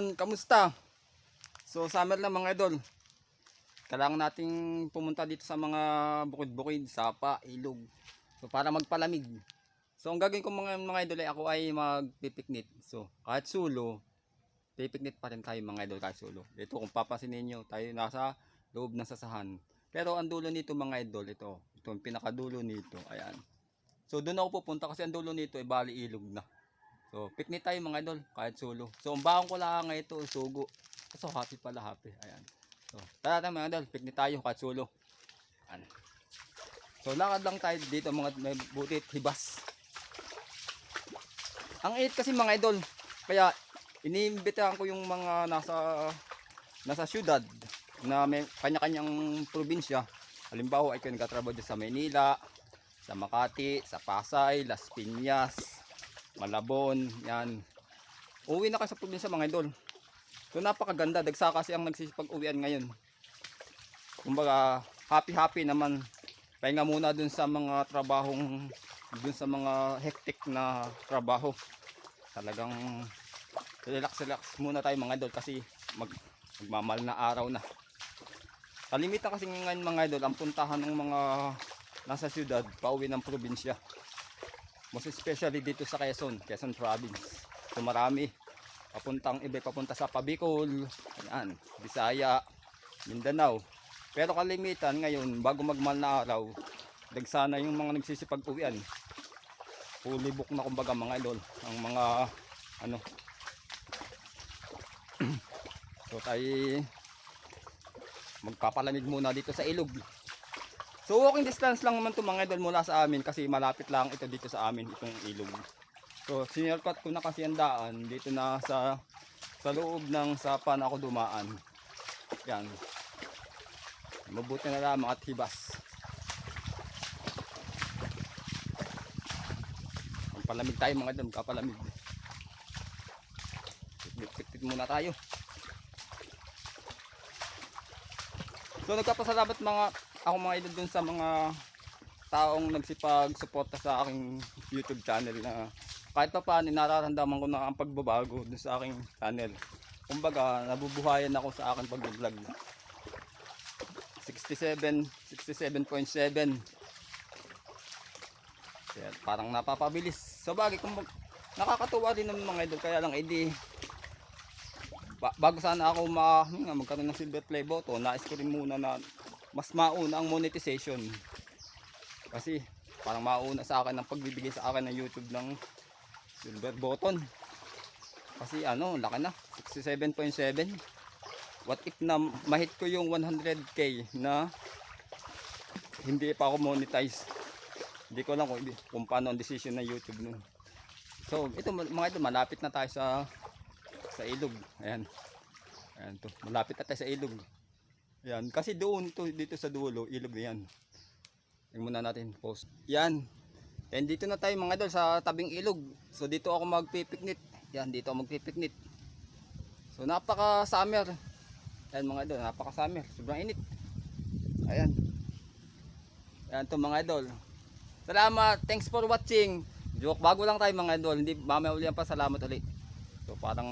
yan, kamusta? So summer na mga idol. Kailangan nating pumunta dito sa mga bukid-bukid, sapa, ilog. So para magpalamig. So ang gagawin ko mga mga idol ay ako ay magpipiknit. So kahit sulo, pipiknit pa rin tayo mga idol kahit sulo. Ito kung papansinin nyo, tayo nasa loob ng sasahan. Pero ang dulo nito mga idol, ito. Ito ang pinakadulo nito. Ayan. So doon ako pupunta kasi ang dulo nito ay bali ilog na. So, picnic tayo mga idol, kahit solo. So, ang baon ko lang ngayon ito, sugo. So, happy pala, happy. Ayan. So, tara tayo mga idol, picnic tayo, kahit solo. Ayan. So, lakad lang tayo dito mga may butit, hibas. Ang init kasi mga idol, kaya iniimbitahan ko yung mga nasa nasa syudad na may kanya-kanyang probinsya. Halimbawa, ay kung nagtatrabaho dyan sa Manila, sa Makati, sa Pasay, Las Piñas, Malabon, yan. Uwi na kayo sa probinsya mga idol. So napakaganda, dagsa kasi ang nagsisipag-uwian ngayon. Kumbaga, happy-happy naman. Pahinga muna dun sa mga trabahong, dun sa mga hectic na trabaho. Talagang relax-relax muna tayo mga idol kasi mag, magmamahal na araw na. Kalimitan kasi ngayon mga idol, ang puntahan ng mga nasa syudad, pauwi ng probinsya. Most especially dito sa Quezon, Quezon Province. So marami. Papuntang iba papunta sa Pabicol, yan, Bisaya, Mindanao. Pero kalimitan ngayon, bago magmal na araw, dagsana yung mga nagsisipag-uwian. Fully book na kumbaga mga idol, ang mga ano. so tayo magpapalamig muna dito sa ilog. So walking distance lang naman to mga idol mula sa amin kasi malapit lang ito dito sa amin itong ilog. So sinircut ko na kasi ang daan dito na sa sa loob ng sapa na ako dumaan. Yan. Mabuti na lamang at hibas. Ang palamig tayo mga idol, kapalamig. Pikit muna tayo. So nagpapasalamat mga ako mga idol dun sa mga taong nagsipag-suporta sa aking YouTube channel na kahit pa paano nararamdaman ko na ang pagbabago dun sa aking channel. Kumbaga, nabubuhayan ako sa aking pag-vlog. 67, 67.7. Kaya parang napapabilis. So bagay, kung nakakatuwa din ng mga idol, kaya lang edi ba- bago sana ako ma, nga, magkaroon ng silver play button, nais ko rin muna na mas mauna ang monetization. Kasi parang mauna sa akin ang pagbibigay sa akin ng YouTube ng silver button. Kasi ano, laki na, 67.7. What if na mahit ko yung 100k na hindi pa ako monetize. Hindi ko lang kung, kung paano ang decision ng YouTube nun. So, ito mga ito, malapit na tayo sa sa ilog. Ayan. Ayan to. Malapit na tayo sa ilog. Ayan. Kasi doon to dito sa dulo, ilog na yan. Tingnan muna natin post. Yan. And dito na tayo mga idol sa tabing ilog. So dito ako magpipiknit. Yan, dito ako magpipiknit. So napaka summer. Ayan mga idol, napaka summer. Sobrang init. Ayan. Ayan to mga idol. Salamat. Thanks for watching. Joke, bago lang tayo mga idol. Hindi mamaya uli pa salamat ulit. So parang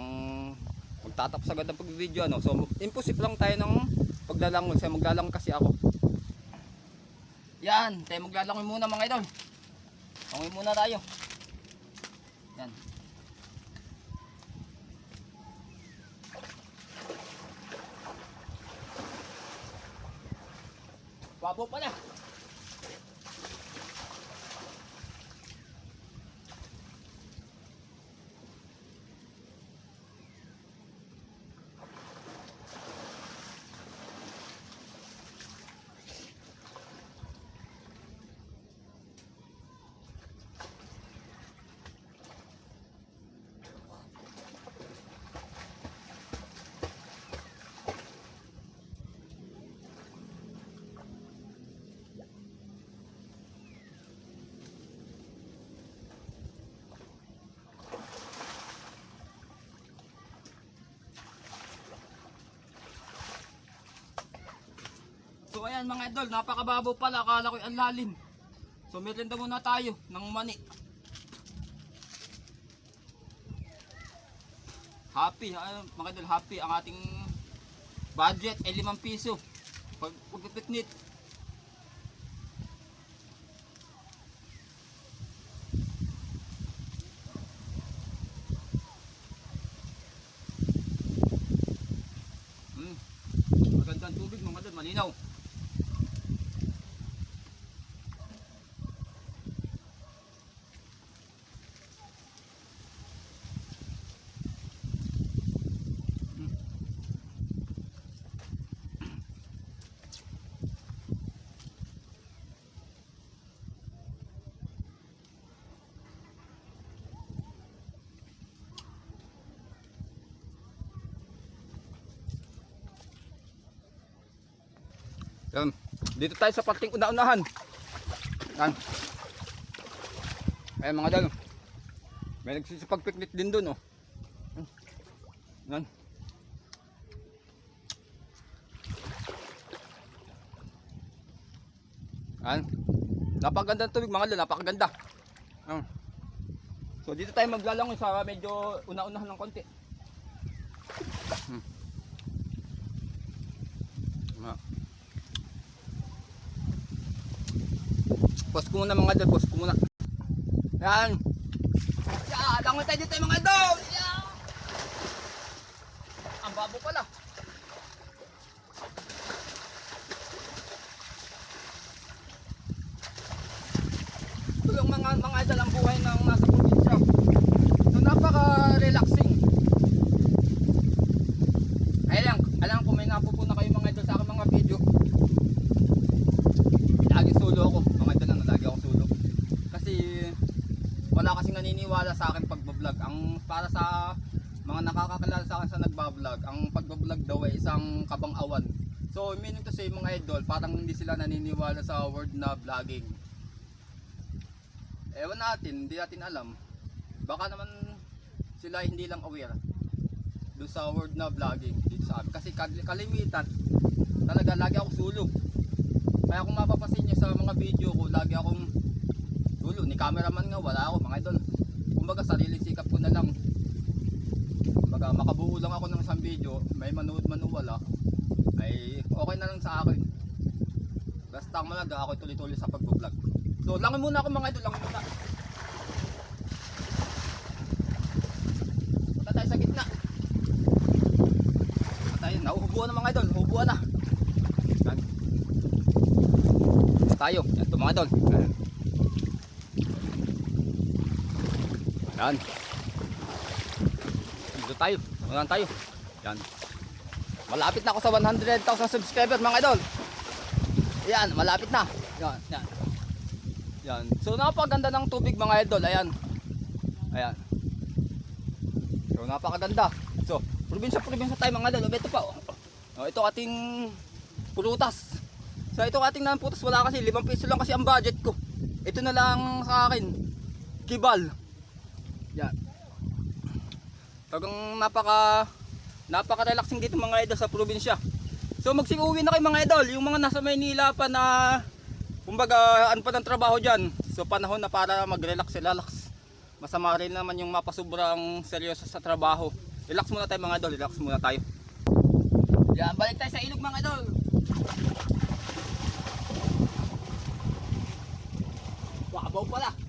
magtatapos agad ang pag-video ano. So imposible lang tayo ng paglalangoy. Kasi maglalangoy kasi ako. Yan, tayo maglalangoy muna mga idol. Langoy muna tayo. Yan. Wapo pala. So ayan mga idol, napakababaw pala, akala ko ang lalim. So merienda muna tayo ng mani. happy, ah, mga idol, happy ang ating budget ay 5 piso. Pag pagpipiknit. Hmm. Magandang tubig mga idol, malinaw. Yan. Dito tayo sa parting una-unahan. Yan. Ayan mga dalo. May nagsisipag-picnic din dun oh. Yan. Yan. Napakaganda ng tubig mga dalo, napakaganda. Yan. So dito tayo maglalangoy sa medyo una-unahan ng konti. Post ko muna mga idol, post ko muna. Yan. Yan, langoy tayo dito mga idol. Yan. Ang babo pala. Yung mga, mga idol buhay ng nasa probinsya. So napaka-relaxing. Ay lang, alam ko may napupuna kayo mga idol sa aking mga video. Lagi solo ako. Mga idol lang, lagi ako solo. Kasi wala kasing naniniwala sa akin pagbablog. Ang para sa mga nakakakilala sa akin sa nagbablog, ang pagbablog daw ay isang kabang-awan. So, meaning to say mga idol, parang hindi sila naniniwala sa word na vlogging. Ewan natin, hindi natin alam. Baka naman sila hindi lang aware doon sa word na vlogging dito sa amin. Kasi kal- kalimitan, talaga lagi ako sulog. Kaya kung mapapansin nyo sa mga video ko, lagi akong dulo. Ni cameraman nga, wala ako mga idol. Kumbaga sariling sikap ko na lang. Kumbaga makabuo lang ako ng isang video, may manood man o wala, ay okay na lang sa akin. Basta malaga ako tuloy-tuloy sa pag-vlog. So langin muna ako mga idol, langin muna. Punta tayo sa gitna. Tayo, nauhubuan na mga idol, hubuan na. Tayo, yan to mga idol. Yan. Dito tayo. Unahan tayo. Yan. Malapit na ako sa 100,000 subscribers mga idol. Yan, malapit na. Yan, yan. Yan. So napakaganda ng tubig mga idol. Ayan. Ayan. So napakaganda. So, probinsya probinsya tayo mga idol. Ito pa. Oh. Oh, ito ating prutas. So ito ating ng wala kasi 5 piso lang kasi ang budget ko. Ito na lang sa akin. Kibal. Yan. Tagang napaka napaka-relaxing dito mga idol sa probinsya. So magsiuwi na kayo mga idol, yung mga nasa Maynila pa na kumbaga ano pa ng trabaho diyan. So panahon na para mag-relax, relax. Masama rin naman yung mapasobrang seryoso sa trabaho. Relax muna tayo mga idol, relax muna tayo. Yan, balik tayo sa ilog mga idol. Wabaw pala.